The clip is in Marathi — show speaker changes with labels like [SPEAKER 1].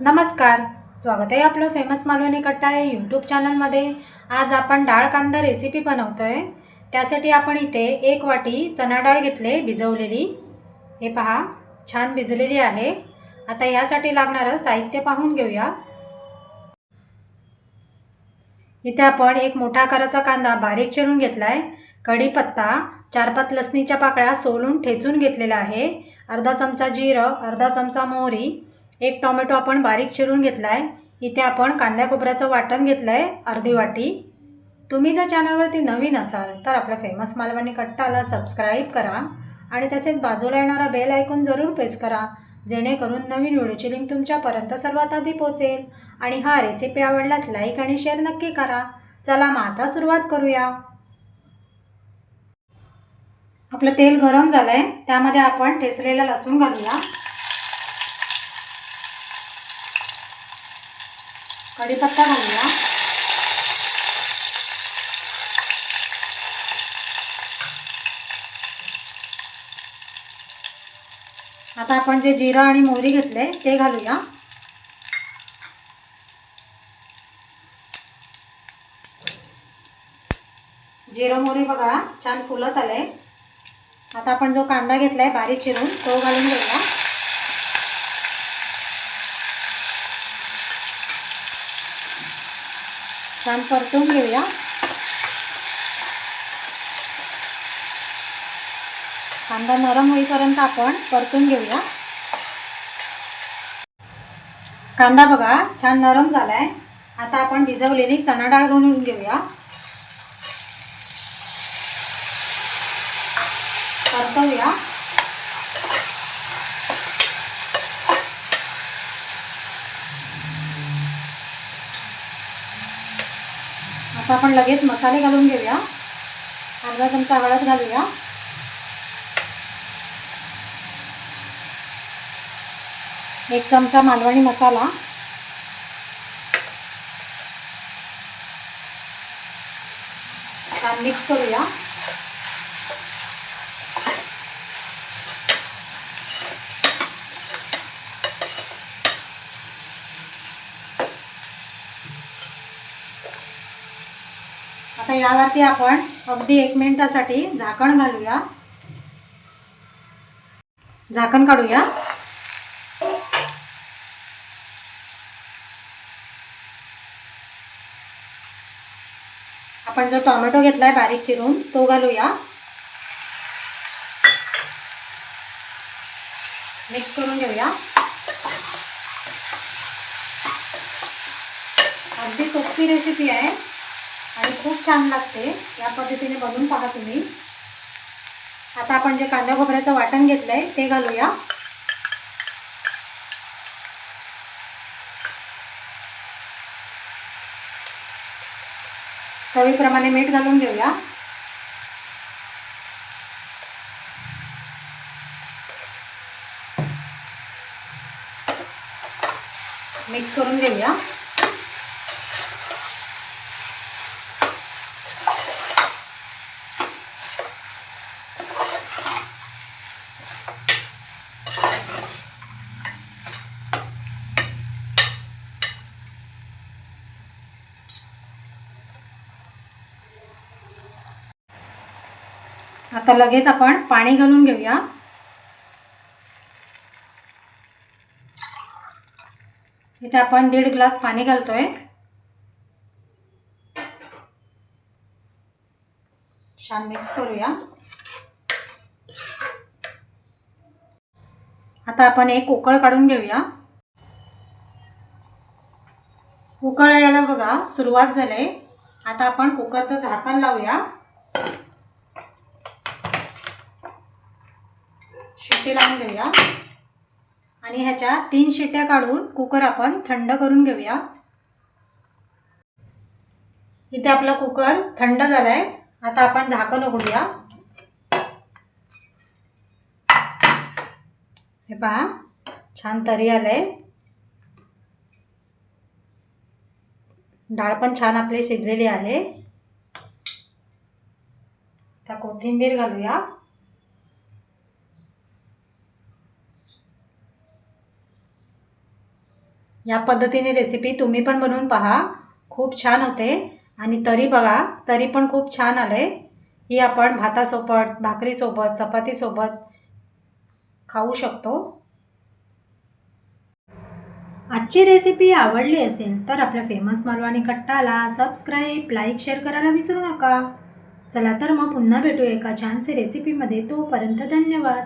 [SPEAKER 1] नमस्कार स्वागत आहे आपलं फेमस मालवणी कट्टा आहे यूट्यूब चॅनलमध्ये आज आपण डाळ कांदा रेसिपी बनवतो आहे त्यासाठी आपण इथे एक वाटी चणा डाळ घेतले भिजवलेली. हे पहा छान भिजलेली आहे. आता यासाठी लागणारं साहित्य पाहून घेऊया. इथे आपण एक मोठा आकाराचा कांदा बारीक चिरून घेतला आहे कढीपत्ता चार पाच लसणीच्या पाकळ्या सोलून ठेचून घेतलेला आहे. अर्धा चमचा जिरं अर्धा चमचा मोहरी एक टोमॅटो आपण बारीक चिरून घेतला आहे इथे आपण कांद्या खोबऱ्याचं वाटण घेतलं आहे अर्धी वाटी. तुम्ही जर चॅनलवरती नवीन असाल तर आपल्या फेमस मालवणी कट्टाला सबस्क्राईब करा आणि तसेच बाजूला येणारा बेल ऐकून जरूर प्रेस करा जेणेकरून नवीन व्हिडिओची लिंक तुमच्यापर्यंत सर्वात आधी पोहोचेल. आणि हा रेसिपी आवडल्यास लाईक आणि शेअर नक्की करा. चला मग आता सुरुवात करूया. आपलं तेल गरम झालं आहे त्यामध्ये आपण ठेसलेला लसूण घालूया. कढीपत्ता घालूया. आता आपण जे जिरं आणि मोहरी घेतले ते घालूया. जिरं मोहरी बघा छान फुलत आले आता आपण जो कांदा घेतलाय बारीक चिरून तो घालून घेऊया. छान परतून घेऊया. कांदा नरम होईपर्यंत आपण परतून घेऊया. कांदा बघा छान नरम झालाय. आता आपण भिजवलेली चणा डाळ घालून घेऊया. परतवूया आता आपण लगेच मसाले घालून घेऊया. अर्धा चमचा हळद घालूया. एक चमचा मालवणी मसाला. मिक्स करूया. आता यावरती आपण अगदी एक मिनिटासाठी झाकण घालूया. झाकण काढूया. आपण जो टोमॅटो घेतलाय बारीक चिरून तो घालूया. मिक्स करून घेऊया. अगदी सोपी रेसिपी आहे. आणि खूप छान लागते. या पद्धतीने बनवून पहा तुम्ही. आता आपण जे कांदा खोबऱ्याचं वाटण घेतलंय ते घालूया. चवीप्रमाणे मीठ घालून घेऊया. मिक्स करून घेऊया. आता लगेच आपण पाणी घालून घेऊया. इथे आपण दीड ग्लास पाणी घालतोय. छान मिक्स करूया. आता आपण एक उकळ काढून घेऊया. उकळ यायला बघा सुरुवात झाली आता आपण कुकरचं झाकण लावूया. शिट्टी लावून घेऊया? आणि ह्याच्या तीन शिट्ट्या काढून कुकर आपण थंड करून घेऊया. इथे आपला कुकर थंड झालाय. आता आपण झाकण उघडूया. हे पहा छान तरी आलंय. डाळ पण छान आपली शिजलेली आहे. आता कोथिंबीर घालूया. या पद्धतीने रेसिपी तुम्ही पण बनवून पहा. खूप छान होते. आणि तरी बघा तरी पण खूप छान आलं. आहे ही आपण भातासोबत भाकरीसोबत चपातीसोबत खाऊ शकतो. आजची रेसिपी आवडली असेल तर आपल्या फेमस मालवाणी कट्टाला सबस्क्राईब लाईक शेअर करायला विसरू नका. चला तर मग पुन्हा भेटू एका छानसे रेसिपीमध्ये तोपर्यंत धन्यवाद.